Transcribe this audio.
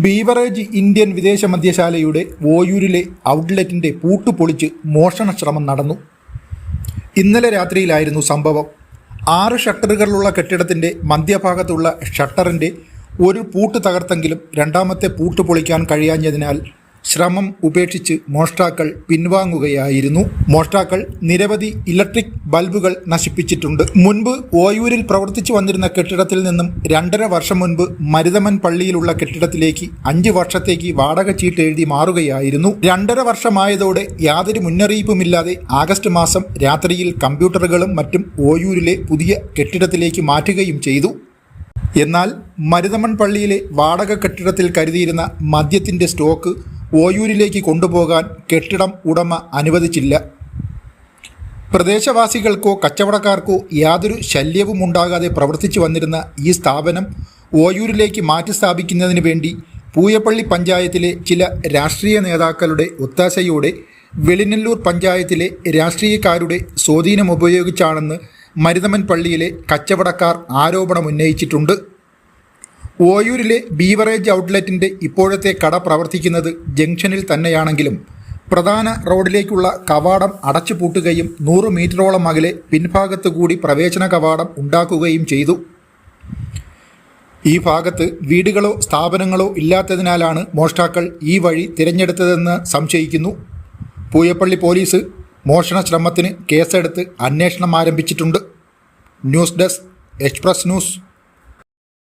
Beverage Indian വിദേശ മദ്യശാലയുടെ ഓയൂരിലെ ഔട്ട്ലെറ്റിന്റെ പൂട്ട് പൊളിച്ച് മോഷണശ്രമം നടന്നു. ഇന്നലെ രാത്രിയിലായിരുന്നു സംഭവം. ആറ് ഷട്ടറുകളുള്ള കെട്ടിടത്തിന്റെ മധ്യഭാഗത്തുള്ള ഷട്ടറിന്റെ ഒരു പൂട്ട് തകർത്തെങ്കിലും രണ്ടാമത്തെ പൂട്ട് പൊളിക്കാൻ കഴിയാഞ്ഞതിനാൽ ശ്രമം ഉപേക്ഷിച്ച് മോഷ്ടാക്കൾ പിൻവാങ്ങുകയായിരുന്നു. മോഷ്ടാക്കൾ നിരവധി ഇലക്ട്രിക് ബൾബുകൾ നശിപ്പിച്ചിട്ടുണ്ട്. മുൻപ് ഓയൂരിൽ പ്രവർത്തിച്ചു വന്നിരുന്ന കെട്ടിടത്തിൽ നിന്നും രണ്ടര വർഷം മുൻപ് മരുതമൻ പള്ളിയിലുള്ള കെട്ടിടത്തിലേക്ക് അഞ്ച് വർഷത്തേക്ക് വാടക ചീട്ട് എഴുതി മാറുകയായിരുന്നു. രണ്ടര വർഷമായതോടെ യാതൊരു മുന്നറിയിപ്പുമില്ലാതെ ആഗസ്റ്റ് മാസം രാത്രിയിൽ കമ്പ്യൂട്ടറുകളും മറ്റും ഓയൂരിലെ പുതിയ കെട്ടിടത്തിലേക്ക് മാറ്റുകയും ചെയ്തു. എന്നാൽ മരുതമൺ പള്ളിയിലെ വാടക കെട്ടിടത്തിൽ കരുതിയിരുന്ന മദ്യത്തിന്റെ സ്റ്റോക്ക് ഓയൂരിലേക്ക് കൊണ്ടുപോകാൻ കെട്ടിടം ഉടമ അനുവദിച്ചില്ല. പ്രദേശവാസികൾക്കോ കച്ചവടക്കാർക്കോ യാതൊരു ശല്യവും ഉണ്ടാകാതെ പ്രവർത്തിച്ചു വന്നിരുന്ന ഈ സ്ഥാപനം ഓയൂരിലേക്ക് മാറ്റി സ്ഥാപിക്കുന്നതിന് വേണ്ടി പൂയപ്പള്ളി പഞ്ചായത്തിലെ ചില രാഷ്ട്രീയ നേതാക്കളുടെ ഒത്താശയോടെ വെളിനല്ലൂർ പഞ്ചായത്തിലെ രാഷ്ട്രീയക്കാരുടെ സ്വാധീനം ഉപയോഗിച്ചാണെന്ന് മരുതമൻ പള്ളിയിലെ കച്ചവടക്കാർ ആരോപണമുന്നയിച്ചിട്ടുണ്ട്. ഓയൂരിലെ ബീവറേജ് ഔട്ട്ലെറ്റിന്റെ ഇപ്പോഴത്തെ കട പ്രവർത്തിക്കുന്നത് ജംഗ്ഷനിൽ തന്നെയാണെങ്കിലും പ്രധാന റോഡിലേക്കുള്ള കവാടം അടച്ചു പൂട്ടുകയും നൂറ് മീറ്ററോളം അകലെ പിൻഭാഗത്തു കൂടി പ്രവേശന കവാടം ഉണ്ടാക്കുകയും ചെയ്തു. ഈ ഭാഗത്ത് വീടുകളോ സ്ഥാപനങ്ങളോ ഇല്ലാത്തതിനാലാണ് മോഷ്ടാക്കൾ ഈ വഴി തിരഞ്ഞെടുത്തതെന്ന് സംശയിക്കുന്നു. പൂയപ്പള്ളി പോലീസ് മോഷണ ശ്രമത്തിന് കേസെടുത്ത് അന്വേഷണം ആരംഭിച്ചിട്ടുണ്ട്. News desk express news.